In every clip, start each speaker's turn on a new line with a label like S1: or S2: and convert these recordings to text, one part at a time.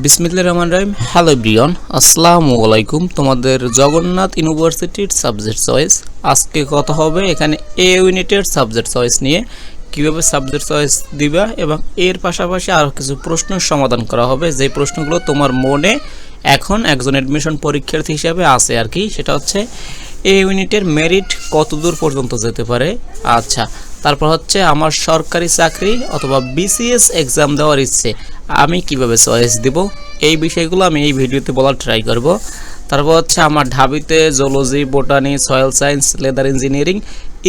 S1: বিসমিল্লা রহমান রহিম। Hello Brian আসসালামু আলাইকুম। তোমাদের জগন্নাথ ইউনিভার্সিটির সাবজেক্ট চয়েস আজকে কথা হবে এখানে এ ইউনিটের সাবজেক্ট চয়েস নিয়ে। কীভাবে সাবজেক্ট চয়েস দিবা এবং এর পাশাপাশি আরও কিছু প্রশ্নের সমাধান করা হবে। যে প্রশ্নগুলো তোমার মনে এখন একজন অ্যাডমিশন পরীক্ষার্থী হিসাবে আছে আর কি, সেটা হচ্ছে এ ইউনিটের মেরিট কত দূর পর্যন্ত যেতে পারে? আচ্ছা তারপর হচ্ছে আমার সরকারি চাকরি অথবা বিসিএস এক্সাম দেওয়ার ইচ্ছে। আমি কীভাবে চয়েস দিব? এই বিষয়গুলো আমি এই ভিডিওতে বলার ট্রাই করব। তারপর হচ্ছে আমার ঢাবিতে zoology botany soil science leather engineering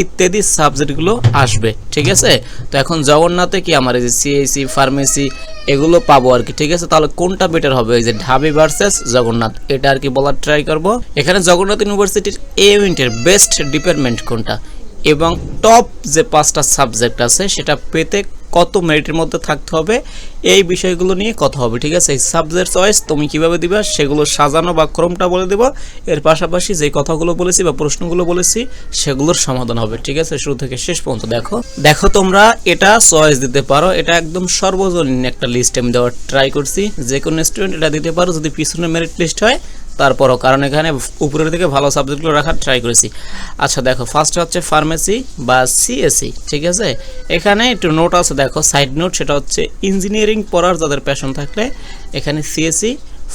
S1: ইত্যাদি সাবজেক্টগুলো আসবে, ঠিক আছে? তো এখন জগন্নাথে কি আমার এই যে সিএসি ফার্মেসি এগুলো পাবো আর কি, ঠিক আছে? তাহলে কোনটা বেটার হবে? এই যে ঢাবি ভার্সেস জগন্নাথ, এটা আর কি বলার ট্রাই করব। এখানে জগন্নাথ ইউনিভার্সিটির এ ইউনিটের বেস্ট ডিপার্টমেন্ট কোনটা? এবং টপ যে পাঁচটা সাবজেক্ট আছে, সেটা পেতে কত মেরিটের মধ্যে থাকতে হবে, এই বিষয়গুলো নিয়ে কথা হবে, ঠিক আছে? এই সাবজেক্ট চয়েস তুমি কীভাবে দিবা, সেগুলো সাজানো বা ক্রমটা বলে দেবো, এর পাশাপাশি যে কথাগুলো বলেছি বা প্রশ্নগুলো বলেছি, সেগুলোর সমাধান হবে, ঠিক আছে? শুরু থেকে শেষ পর্যন্ত দেখো। দেখো তোমরা, এটা চয়েস দিতে পারো, এটা একদম সর্বজনীন একটা লিস্ট আমি দেওয়ার ট্রাই করছি যে কোনো স্টুডেন্ট এটা দিতে পারো, যদি পিছনে মেরিট লিস্ট হয় তারপরও, কারণ এখানে উপরের দিকে ভালো সাবজেক্টগুলো রাখার ট্রাই করেছি। আচ্ছা দেখো ফার্স্ট হচ্ছে ফার্মেসি বা সিএসসি ঠিক আছে? এখানে একটু নোট আছে, দেখো সাইড নোট সেটা হচ্ছে ইঞ্জিনিয়ারিং পড়ার যাদের প্যাশন থাকলে এখানে সিএসসি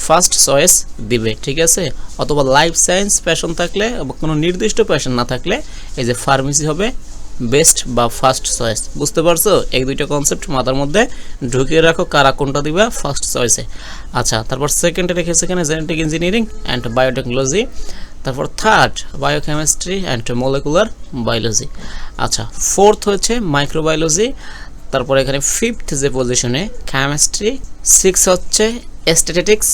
S1: ফার্স্ট চয়েস দিবে, ঠিক আছে? অথবা লাইফ সায়েন্স প্যাশন থাকলে কোনো নির্দিষ্ট প্যাশন না থাকলে এই যে ফার্মেসি হবে বেস্ট বা ফার্স্ট চয়েস বুঝতে পারছ? এই দুইটা কনসেপ্ট মাথার মধ্যে ঢুকিয়ে রাখো কারা কোনটা দিবা ফার্স্ট চয়েসে আচ্ছা তারপর সেকেন্ডে রেখেছে এখানে জেনেটিক ইঞ্জিনিয়ারিং অ্যান্ড বায়োটেকনোলজি তারপর third biochemistry and molecular biology আচ্ছা ফোর্থ হচ্ছে মাইক্রোবায়োলজি তারপর এখানে ফিফথ যে পজিশনে কেমিস্ট্রি সিক্স হচ্ছে স্ট্যাটিস্টিক্স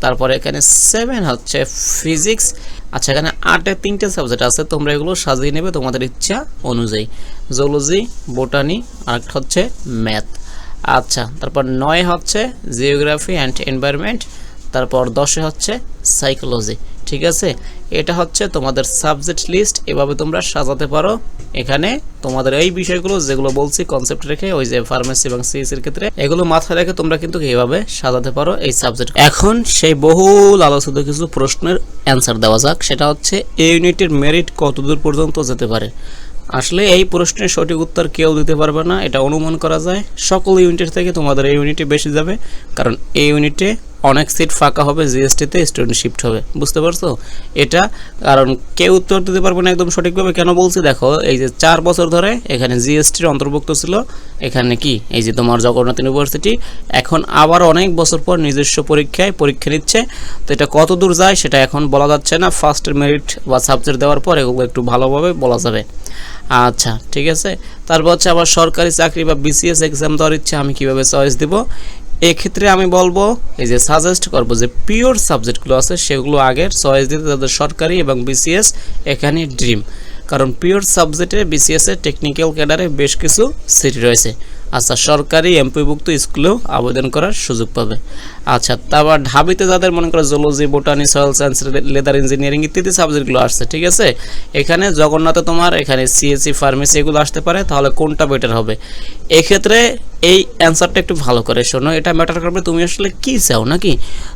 S1: তারপরে এখানে সেভেন হচ্ছে ফিজিক্স আচ্ছা এখানে আটে তিনটে সাবজেক্ট আছে, তোমরা এগুলো সাজিয়ে নেবে তোমাদের ইচ্ছা অনুযায়ী। জুলজি বোটানি আর হচ্ছে ম্যাথ আচ্ছা তারপর নয় হচ্ছে জিওগ্রাফি অ্যান্ড এনভায়রনমেন্ট তারপর দশে হচ্ছে সাইকোলজি ঠিক আছে? এটা হচ্ছে তোমাদের সাবজেক্ট লিস্ট এভাবে তোমরা সাজাতে পারো। এখানে তোমাদের এই বিষয়গুলো যেগুলো বলছি কনসেপ্ট রেখে, ওই যে ফার্মেসি এবং সিএসির ক্ষেত্রে, এগুলো মাথায় রেখে তোমরা কিন্তু এইভাবে সাজাতে পারো এই সাবজেক্ট এখন সেই বহুল আলোচিত কিছু প্রশ্নের অ্যান্সার দেওয়া যাক। সেটা হচ্ছে এই ইউনিটের মেরিট কতদূর পর্যন্ত যেতে পারে? আসলে এই প্রশ্নের সঠিক উত্তর কেউ দিতে পারবে না, এটা অনুমান করা যায়। সকল ইউনিটের থেকে তোমাদের এই ইউনিটে বেশি যাবে, কারণ এই ইউনিটে অনেক সিট ফাঁকা হবে জিএসটিতে স্টুডেন্ট শিফট হবে। বুঝতে পারছ? এটা কারণ কেউ উত্তর দিতে পারবে না একদম সঠিকভাবে। কেন বলছি? দেখো, এই যে চার বছর ধরে এখানে জিএসটির অন্তর্ভুক্ত ছিল। এখানে কি? এই যে তোমার জগন্নাথ ইউনিভার্সিটি এখন আবার অনেক বছর পর নিজস্ব পরীক্ষায় পরীক্ষা নিচ্ছে। তো এটা কত দূর যায় সেটা এখন বলা যাচ্ছে না। ফার্স্টের মেরিট বা সাবজেক্ট দেওয়ার পর এগুলো একটু ভালোভাবে বলা যাবে। আচ্ছা ঠিক আছে? তারপর হচ্ছে আবার সরকারি চাকরি বা বিসিএস এক্সাম দেওয়ার ইচ্ছে, আমি কীভাবে চয়েস দিব? এক্ষেত্রে আমি বলব, এই যে সাজেস্ট করব যে পিওর সাবজেক্টগুলো আছে, সেগুলো আগের চয়েস দিতে তাদের সরকারি এবং বিসিএস এখানে ড্রিম কারণ পিওর সাবজেক্টে বিসিএসের টেকনিক্যাল ক্যাডারে বেশ কিছু সিটি রয়েছে। আচ্ছা সরকারি এমপিভুক্ত স্কুলেও আবেদন করার সুযোগ পাবে। আচ্ছা তারপর ঢাবিতে যাদের মনে করো zoology botany soil science leather engineering ইত্যাদি সাবজেক্টগুলো আসছে, ঠিক আছে? এখানে জগন্নাথে তোমার এখানে সিএসসি ফার্মেসি এগুলো আসতে পারে, তাহলে কোনটা বেটার হবে? এক্ষেত্রে এই অ্যান্সারটা একটু ভালো করে শোনো। এটা ম্যাটার করবে তুমি আসলে কি চাও, নাকি?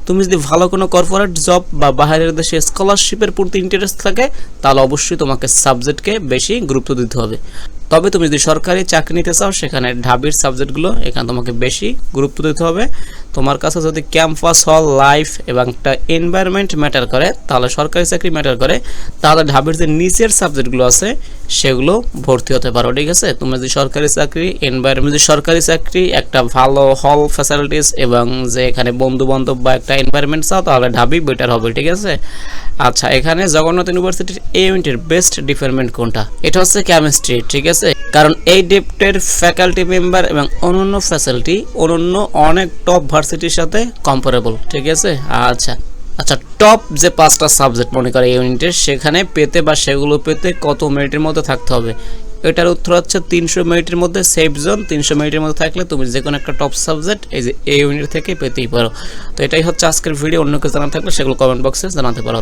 S1: তুমি যদি ভালো কোনো কর্পোরেট জব বা বাইরের দেশে স্কলারশিপের প্রতি ইন্টারেস্ট থাকে, তাহলে অবশ্যই তোমাকে সাবজেক্টকে বেশি গুরুত্ব দিতে হবে। তবে তুমি যদি সরকারি চাকরি নিতে চাও, সেখানে ঢাবির সাবজেক্টগুলো এখানে তোমাকে বেশি গুরুত্ব দিতে হবে। তোমার কাছে যদি ক্যাম্পাস হল, লাইফ এবং একটা এনভায়রনমেন্ট ম্যাটার করে, তাহলে সরকারি চাকরি ম্যাটার করে, তাহলে ঢাবির যে নিচের সাবজেক্টগুলো আছে, সেগুলো ভর্তি হতে পারো, ঠিক আছে? তুমি যদি সরকারি চাকরি এনভায়রনমেন্ট যদি সরকারি চাকরি, একটা ভালো হল ফ্যাসিলিটিস এবং যে এখানে বন্ধু বান্ধব বা একটা এনভায়রনমেন্ট চাও, তাহলে ঢাবি বেটার হবে, ঠিক আছে? আচ্ছা এখানে জগন্নাথ ইউনিভার্সিটির এ ইউনিটের বেস্ট ডিপার্টমেন্ট কোনটা? এটা হচ্ছে কেমিস্ট্রি ঠিক আছে? কারণ এই ডেপ্টের ফ্যাকাল্টি মেম্বার এবং অন্যান্য ফ্যাসিলিটি অন্যান্য অনেক টপ ভার্সিটির সাথে কম্পারেবল ঠিক আছে? আচ্ছা আচ্ছা টপ যে পাঁচটা সাবজেক্ট মনে করে ইউনিটের সেখানে পেতে বা সেগুলো পেতে কত মিনিটের মধ্যে থাকতে হবে? এটার উত্তর হচ্ছে তিনশো মিনিটের মধ্যে সেফ জোন তিনশো মিনিটের মধ্যে থাকলে তুমি যে কোনো একটা টপ সাবজেক্ট এই যে এই ইউনিট থেকে পেতেই পারো। তো এটাই হচ্ছে আজকের ভিডিও অন্য কেউ জানা থাকলে সেগুলো কমেন্ট বক্সে জানাতে পারো।